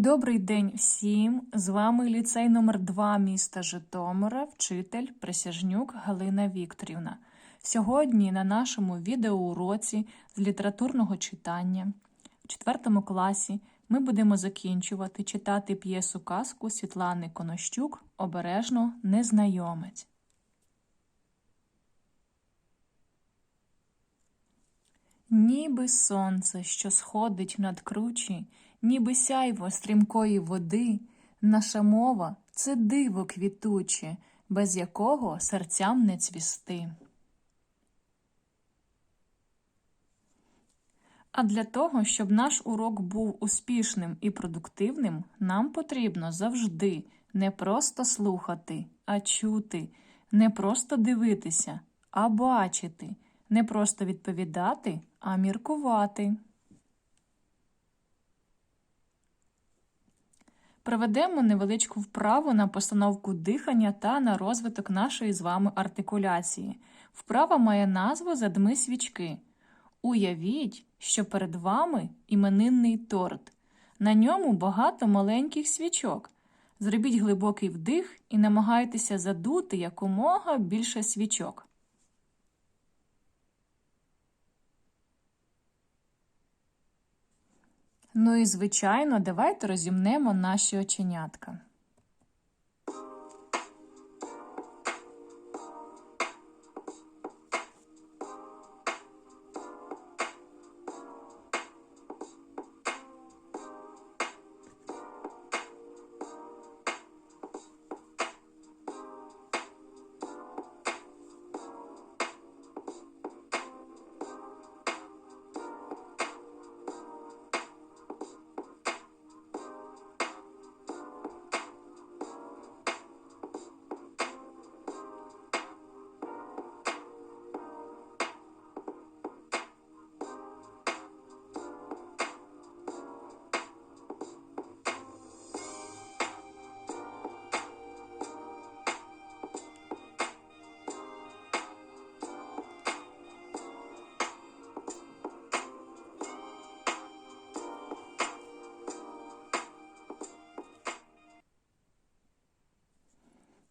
Добрий день всім! З вами ліцей номер 2 міста Житомира, вчитель Присяжнюк Галина Вікторівна. Сьогодні на нашому відеоуроці з літературного читання в 4 класі ми будемо закінчувати читати п'єсу казку Світлани Конощук Обережно незнайомець. Ніби сонце, що сходить над кручі, ніби сяйво стрімкої води, наша мова це диво квітуче, без якого серцям не цвісти. А для того, щоб наш урок був успішним і продуктивним, нам потрібно завжди не просто слухати, а чути, не просто дивитися, а бачити, не просто відповідати, а міркувати. Проведемо невеличку вправу на постановку дихання та на розвиток нашої з вами артикуляції. Вправа має назву Задми свічки. Уявіть, що перед вами іменинний торт. На ньому багато маленьких свічок. Зробіть глибокий вдих і намагайтеся задути якомога більше свічок. Ну і звичайно, давайте розімнемо наші оченятка.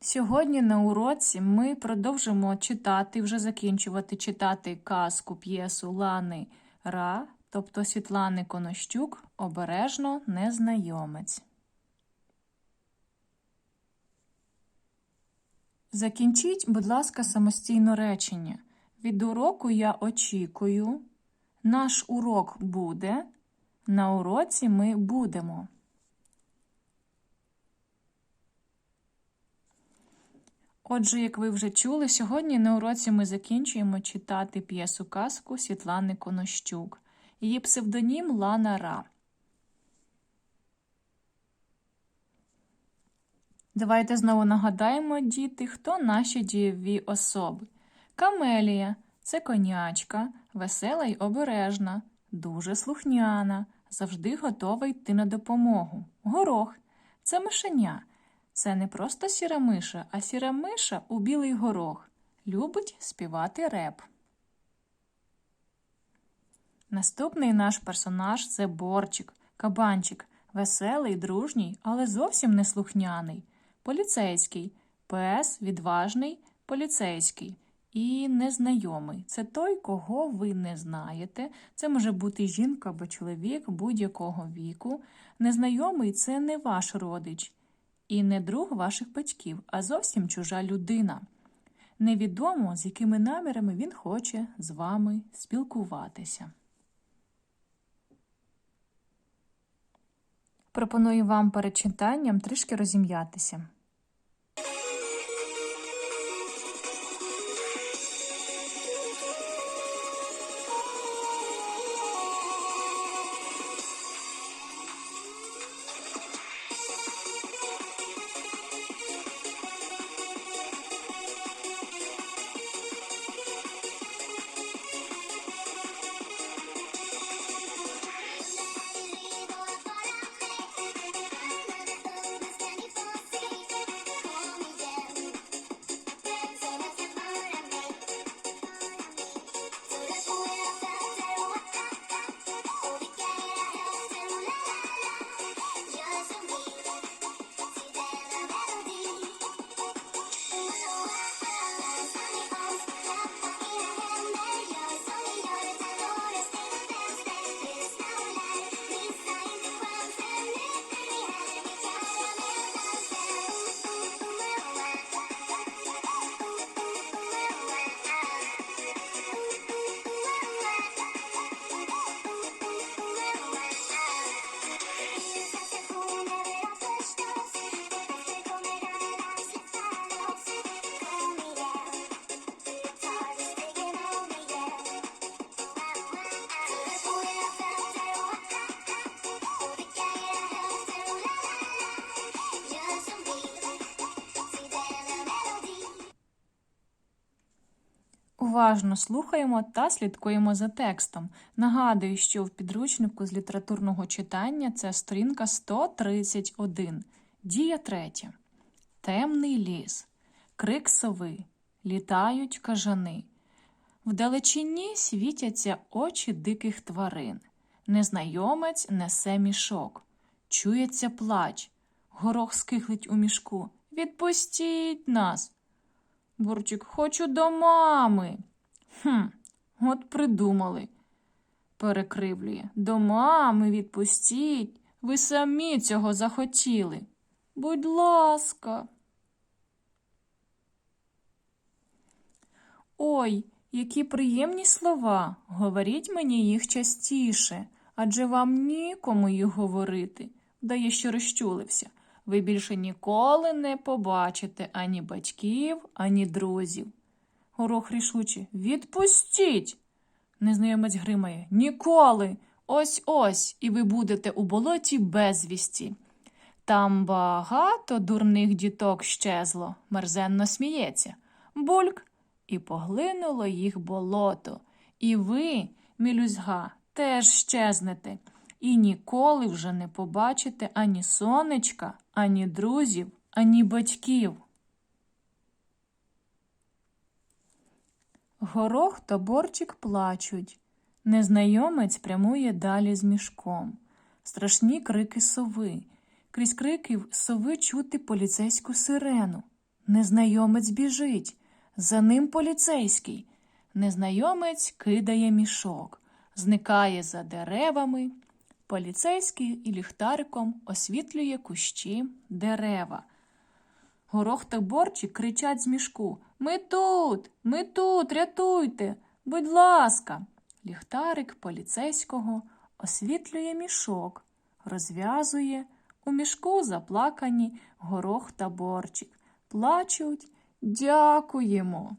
Сьогодні на уроці ми продовжимо читати, вже закінчувати читати казку п'єсу Лани Ра, тобто Світлани Конощук, обережно незнайомець. Закінчіть, будь ласка, самостійно речення. Від уроку я очікую. Наш урок буде. На уроці ми будемо. Отже, як ви вже чули, сьогодні на уроці ми закінчуємо читати п'єсу казку Світлани Конощук. Її псевдонім Лана Ра. Давайте знову нагадаємо, діти, хто наші дієві особи. Камелія це конячка, весела й обережна, дуже слухняна, завжди готова йти на допомогу. Горох це мишеня. Це не просто сіра миша, а сіра миша у білий горох. Любить співати реп. Наступний наш персонаж це борчик, кабанчик, веселий, дружній, але зовсім не слухняний. Поліцейський, пес, відважний, поліцейський і незнайомий. Це той, кого ви не знаєте. Це може бути жінка або чоловік будь-якого віку. Незнайомий це не ваш родич і не друг ваших батьків, а зовсім чужа людина. Невідомо, з якими намірами він хоче з вами спілкуватися. Пропоную вам перед читанням трішки розім'ятися. Уважно слухаємо та слідкуємо за текстом. Нагадую, що в підручнику з літературного читання це сторінка 131. Дія третя. Темний ліс. Крик сови. Літають кажани. Вдалечині світяться очі диких тварин. Незнайомець несе мішок. Чується плач. Горох скихлить у мішку. Відпустіть нас. Бурчик, хочу до мами. Хм, от придумали. Перекривлює. До мами відпустіть. Ви самі цього захотіли. Будь ласка. Ой, які приємні слова. Говоріть мені їх частіше, адже вам нікому їх говорити. Вдає, що розчулився. Ви більше ніколи не побачите ані батьків, ані друзів. Горох рішуче. Відпустіть. Незнайомець гримає. Ніколи. Ось ось, і ви будете у болоті безвісті. Там багато дурних діток щезло, мерзенно сміється. Бульк і поглинуло їх болото. І ви, мілюзга, теж щезнете, і ніколи вже не побачите ані сонечка, ані друзів, ані батьків. Горох та борчик плачуть. Незнайомець прямує далі з мішком. Страшні крики сови. Крізь криків сови чути поліцейську сирену. Незнайомець біжить. За ним поліцейський. Незнайомець кидає мішок, зникає за деревами. Поліцейський і ліхтариком освітлює кущі дерева. Горох та борчик кричать з мішку Ми тут, ми тут, рятуйте, будь ласка. Ліхтарик поліцейського освітлює мішок, розв'язує. У мішку заплакані горох та борчик. Плачуть. Дякуємо.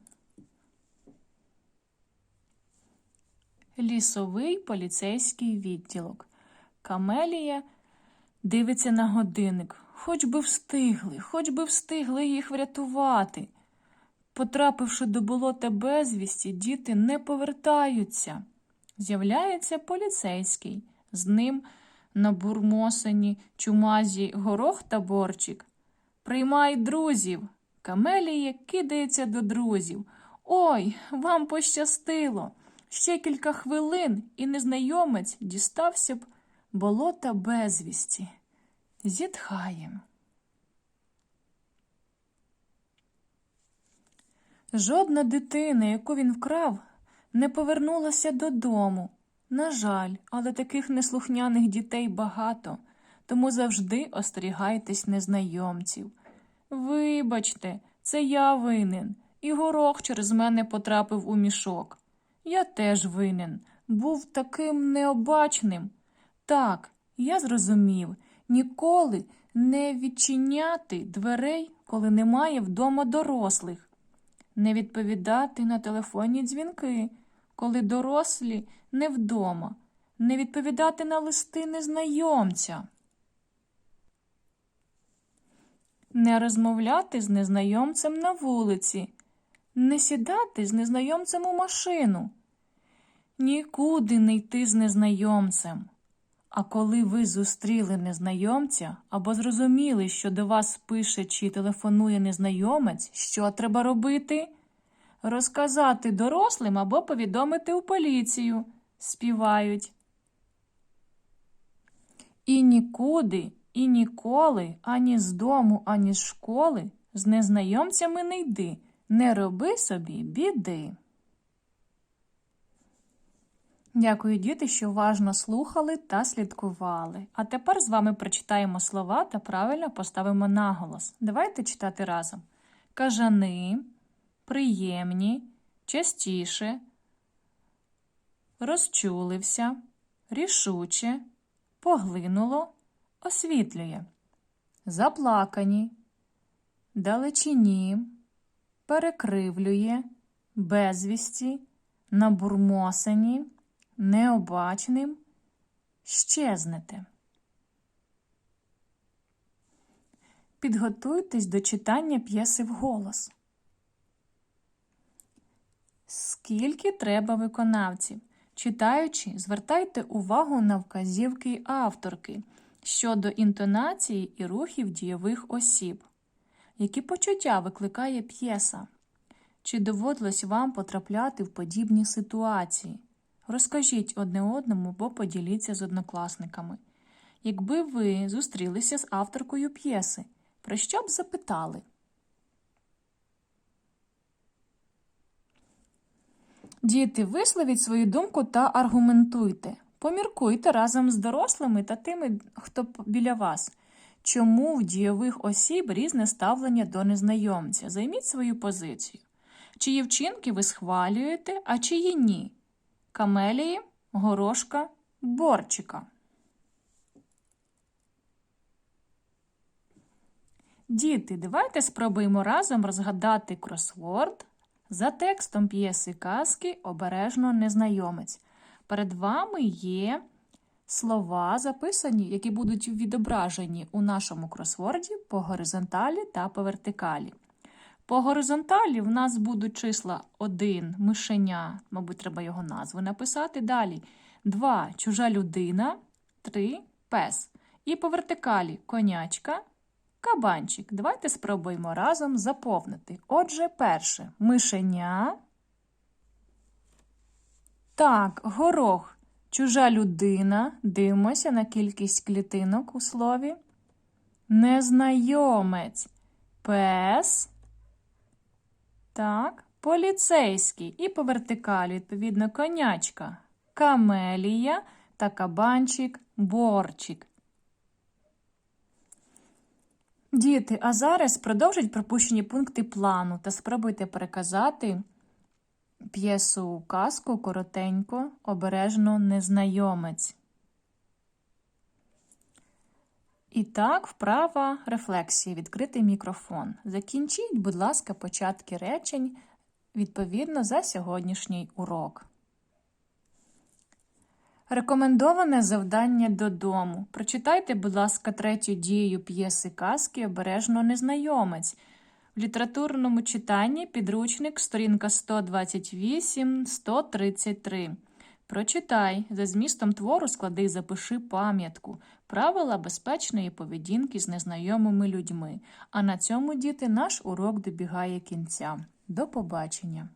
Лісовий поліцейський відділок. Камелія дивиться на годинник. Хоч би встигли, хоч би встигли їх врятувати. Потрапивши до болота безвісті, діти не повертаються. З'являється поліцейський. З ним на бурмосані чумазі горох та борчик. Приймай друзів. Камелія кидається до друзів. Ой, вам пощастило. Ще кілька хвилин, і незнайомець дістався б болота безвісті. Зітхає. Жодна дитина, яку він вкрав, не повернулася додому. На жаль, але таких неслухняних дітей багато, тому завжди остерігайтесь незнайомців. Вибачте, це я винен, і горох через мене потрапив у мішок. Я теж винен, був таким необачним. Так, я зрозумів ніколи не відчиняти дверей, коли немає вдома дорослих, не відповідати на телефонні дзвінки, коли дорослі не вдома, не відповідати на листи незнайомця. Не розмовляти з незнайомцем на вулиці, не сідати з незнайомцем у машину, нікуди не йти з незнайомцем. А коли ви зустріли незнайомця або зрозуміли, що до вас пише чи телефонує незнайомець, що треба робити? Розказати дорослим або повідомити у поліцію, співають. І нікуди, і ніколи, ані з дому, ані з школи з незнайомцями не йди, не роби собі біди. Дякую, діти, що уважно слухали та слідкували. А тепер з вами прочитаємо слова та правильно поставимо наголос. Давайте читати разом. Кажани, приємні, частіше, розчулився, рішуче, поглинуло, освітлює, заплакані, далечині, перекривлює, безвісті, набурмосані необачним щезнете. Підготуйтесь до читання п'єси вголос. Скільки треба виконавців? Читаючи, звертайте увагу на вказівки авторки щодо інтонації і рухів дієвих осіб. Які почуття викликає п'єса? Чи доводилось вам потрапляти в подібні ситуації? Розкажіть одне одному, бо поділіться з однокласниками. Якби ви зустрілися з авторкою п'єси, про що б запитали? Діти, висловіть свою думку та аргументуйте. Поміркуйте разом з дорослими та тими, хто біля вас. Чому в дієвих осіб різне ставлення до незнайомця? Займіть свою позицію. Чиї вчинки ви схвалюєте, а чиї ні? Камелії, горошка, борчика. Діти, давайте спробуємо разом розгадати кросворд за текстом п'єси казки Обережно незнайомець. Перед вами є слова, записані, які будуть відображені у нашому кросворді по горизонталі та по вертикалі. По горизонталі в нас будуть числа 1 мишеня, мабуть, треба його назву написати. Далі 2 чужа людина, 3 пес. І по вертикалі конячка, кабанчик. Давайте спробуємо разом заповнити. Отже, перше мишеня. Так, горох. Чужа людина. Дивимося на кількість клітинок у слові. Незнайомець. Пес. Так, поліцейський. І по вертикалі, відповідно, конячка. Камелія та кабанчик борчик. Діти, а зараз продовжіть пропущені пункти плану та спробуйте переказати п'єсу казку коротенько, обережно незнайомець. І так, вправа рефлексії, відкритий мікрофон. Закінчіть, будь ласка, початки речень відповідно за сьогоднішній урок. Рекомендоване завдання додому. Прочитайте, будь ласка, третю дію п'єси казки Обережно незнайомець. В літературному читанні підручник сторінка 128-133. Прочитай. За змістом твору склади і запиши пам'ятку. Правила безпечної поведінки з незнайомими людьми. А на цьому, діти, наш урок добігає кінця. До побачення!